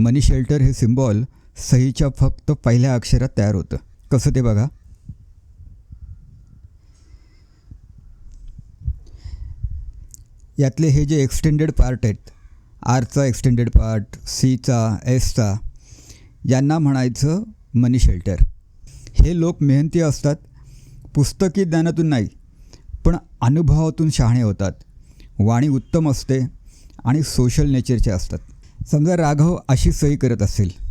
मनी shelter हे symbol सहीच्या फक्त पहिल्या अक्षरात तयार होतं. कसं ते बघा? यातले हे जे एक्सटेंडेड पार्ट आहेत आरचा एक्सटेंडेड पार्ट सीचा एसचा यांना म्हणायचं मनी शेल्टर. हे लोक मेहनती असतात पुस्तकी ज्ञानातून नाही पण अनुभवातून शहाणे होतात. वाणी उत्तम असते आणि सोशल नेचरचे असतात. समजा राघव अशी सही करत असेल.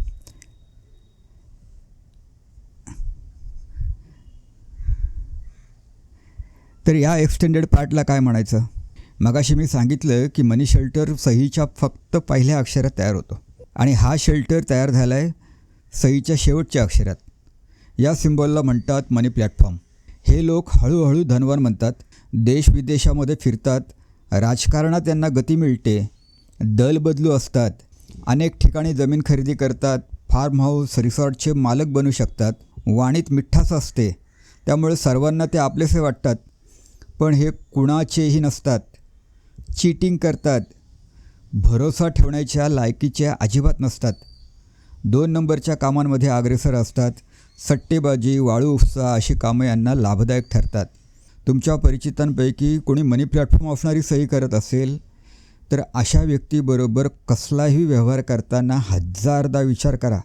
तर या एक्सटेंडेड पार्टला काय म्हणायचं? मगाशी मी सांगितलं की मनी शेल्टर सहीच्या फक्त पहिल्या अक्षरात तयार होतो. आणि हा शेल्टर तयार झाला आहे सहीच्या शेवटच्या अक्षरात. या सिम्बॉलला म्हणतात मनी प्लॅटफॉर्म हे लोक हळूहळू धनवान म्हणतात. देश विदेशामध्ये फिरतात. राजकारणात त्यांना गती मिळते. दलबदलू असतात. अनेक ठिकाणी जमीन खरेदी करतात. फार्म हाऊस रिसॉर्टचे मालक बनू शकतात. वाणीत मिठास असते. त्यामुळे सर्वांना ते आपलेसे वाटतात. पण हे कुणाचेही नसतात. चीटिंग करतात. भरोसा ठेवण्याच्या लायकीच्या अजिबात नसतात. दोन नंबरच्या कामांमध्ये अग्रेसर असतात. सट्टेबाजी वाळू उपसा अशी कामं यांना लाभदायक ठरतात. तुमच्या परिचितांपैकी कोणी मनी प्लॅटफॉर्म असणारी सही करत असेल तर अशा व्यक्तीबरोबर कसलाही व्यवहार करताना हजारदा विचार करा.